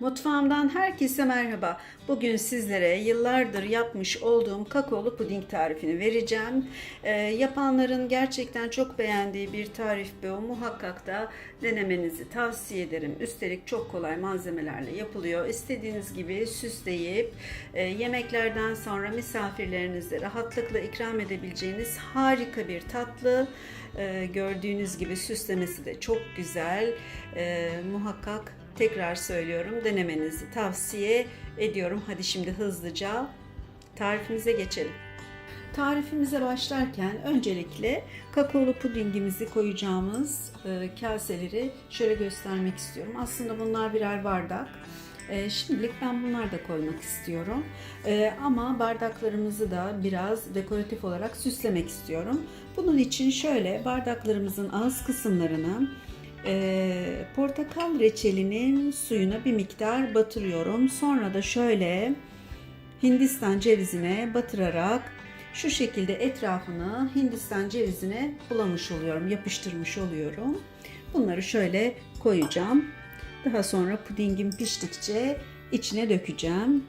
Mutfağımdan herkese merhaba. Bugün sizlere yıllardır yapmış olduğum kakaolu puding tarifini vereceğim. Ee, yapanların gerçekten çok beğendiği bir tarif bu. Muhakkak da denemenizi tavsiye ederim. Üstelik çok kolay malzemelerle yapılıyor. İstediğiniz gibi süsleyip e, yemeklerden sonra misafirlerinize rahatlıkla ikram edebileceğiniz harika bir tatlı. Ee, gördüğünüz gibi süslemesi de çok güzel. Ee, muhakkak tekrar söylüyorum denemenizi tavsiye ediyorum. Hadi şimdi hızlıca tarifimize geçelim. Tarifimize başlarken öncelikle kakaolu pudingimizi koyacağımız e, kaseleri şöyle göstermek istiyorum. Aslında bunlar birer bardak. E, şimdilik ben bunlar da koymak istiyorum. E, ama bardaklarımızı da biraz dekoratif olarak süslemek istiyorum. Bunun için şöyle bardaklarımızın ağız kısımlarını e, portakal reçelinin suyuna bir miktar batırıyorum. Sonra da şöyle Hindistan cevizine batırarak şu şekilde etrafını Hindistan cevizine bulamış oluyorum, yapıştırmış oluyorum. Bunları şöyle koyacağım. Daha sonra pudingim piştikçe içine dökeceğim.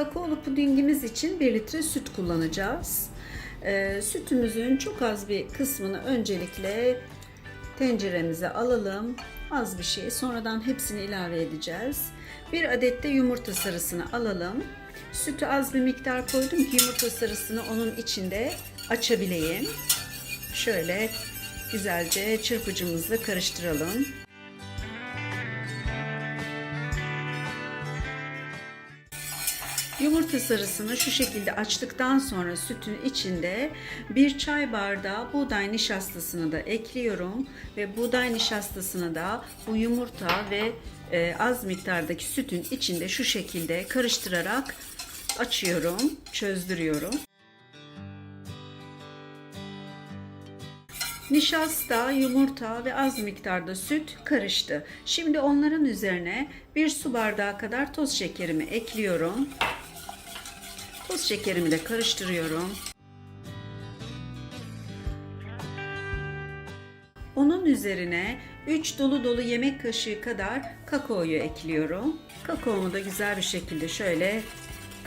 Kakaolu pudingimiz için 1 litre süt kullanacağız. Ee, sütümüzün çok az bir kısmını öncelikle tenceremize alalım. Az bir şey. Sonradan hepsini ilave edeceğiz. Bir adet de yumurta sarısını alalım. Sütü az bir miktar koydum ki yumurta sarısını onun içinde açabileyim. Şöyle güzelce çırpıcımızla karıştıralım. Yumurta sarısını şu şekilde açtıktan sonra sütün içinde bir çay bardağı buğday nişastasını da ekliyorum ve buğday nişastasını da bu yumurta ve e, az miktardaki sütün içinde şu şekilde karıştırarak açıyorum, çözdürüyorum. Nişasta, yumurta ve az miktarda süt karıştı. Şimdi onların üzerine bir su bardağı kadar toz şekerimi ekliyorum. Toz şekerimi de karıştırıyorum. Onun üzerine 3 dolu dolu yemek kaşığı kadar kakaoyu ekliyorum. Kakaomu da güzel bir şekilde şöyle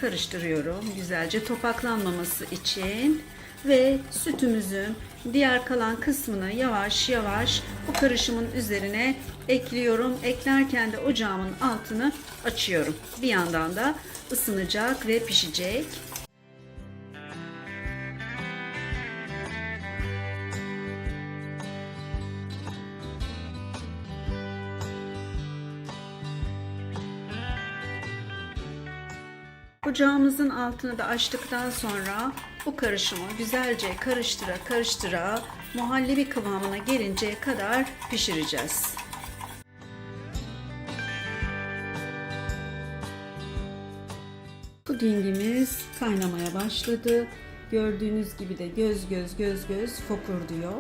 karıştırıyorum. Güzelce topaklanmaması için ve sütümüzün diğer kalan kısmını yavaş yavaş bu karışımın üzerine ekliyorum. Eklerken de ocağımın altını açıyorum. Bir yandan da ısınacak ve pişecek. Ocağımızın altını da açtıktan sonra bu karışımı güzelce karıştıra karıştıra muhallebi kıvamına gelinceye kadar pişireceğiz. Pudingimiz kaynamaya başladı. Gördüğünüz gibi de göz göz göz göz fokur diyor.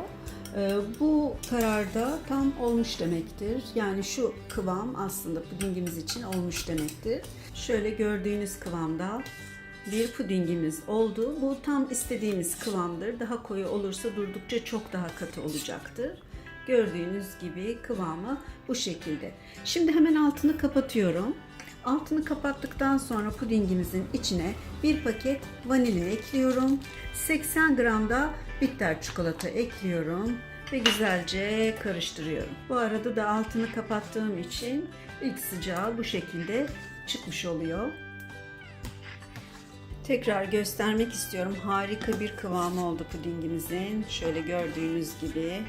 Ee, bu kararda tam olmuş demektir. Yani şu kıvam aslında pudingimiz için olmuş demektir. Şöyle gördüğünüz kıvamda bir pudingimiz oldu. Bu tam istediğimiz kıvamdır. Daha koyu olursa durdukça çok daha katı olacaktır. Gördüğünüz gibi kıvamı bu şekilde. Şimdi hemen altını kapatıyorum. Altını kapattıktan sonra pudingimizin içine bir paket vanilya ekliyorum. 80 gram da bitter çikolata ekliyorum ve güzelce karıştırıyorum. Bu arada da altını kapattığım için ilk sıcağı bu şekilde çıkmış oluyor. Tekrar göstermek istiyorum. Harika bir kıvamı oldu pudingimizin. Şöyle gördüğünüz gibi.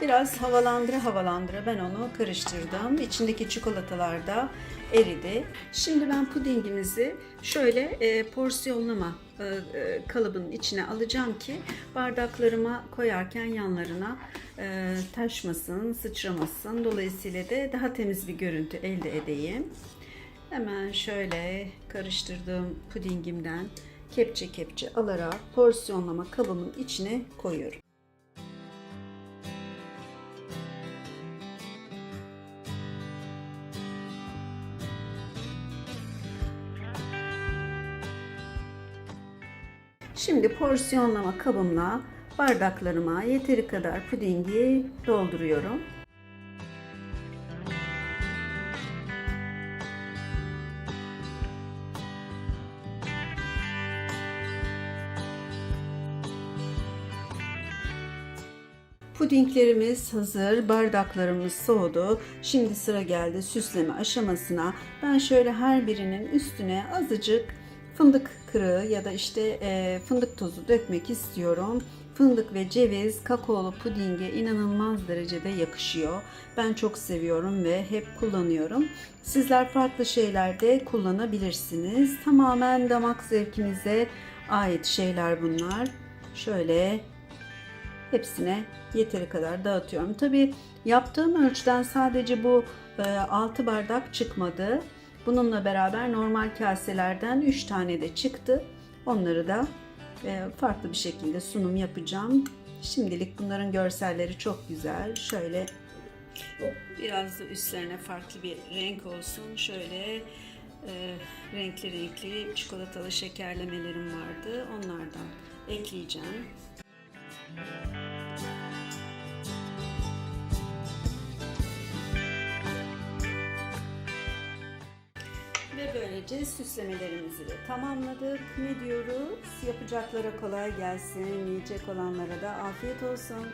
Biraz havalandıra havalandıra ben onu karıştırdım. İçindeki çikolatalar da eridi. Şimdi ben pudingimizi şöyle e, porsiyonlama e, e, kalıbının içine alacağım ki bardaklarıma koyarken yanlarına e, taşmasın, sıçramasın. Dolayısıyla da daha temiz bir görüntü elde edeyim. Hemen şöyle karıştırdığım pudingimden kepçe kepçe alarak porsiyonlama kabımın içine koyuyorum. Şimdi porsiyonlama kabımla bardaklarıma yeteri kadar pudingi dolduruyorum. Pudinglerimiz hazır, bardaklarımız soğudu. Şimdi sıra geldi süsleme aşamasına. Ben şöyle her birinin üstüne azıcık fındık kırığı ya da işte e, fındık tozu dökmek istiyorum. Fındık ve ceviz kakaolu pudinge inanılmaz derecede yakışıyor. Ben çok seviyorum ve hep kullanıyorum. Sizler farklı şeyler de kullanabilirsiniz. Tamamen damak zevkinize ait şeyler bunlar. Şöyle hepsine yeteri kadar dağıtıyorum. Tabi yaptığım ölçüden sadece bu 6 bardak çıkmadı. Bununla beraber normal kaselerden 3 tane de çıktı. Onları da e, farklı bir şekilde sunum yapacağım. Şimdilik bunların görselleri çok güzel. Şöyle biraz da üstlerine farklı bir renk olsun. Şöyle e, renkli renkli çikolatalı şekerlemelerim vardı. Onlardan ekleyeceğim. Ve böylece süslemelerimizi de tamamladık. Ne diyoruz? Yapacaklara kolay gelsin, yiyecek olanlara da afiyet olsun.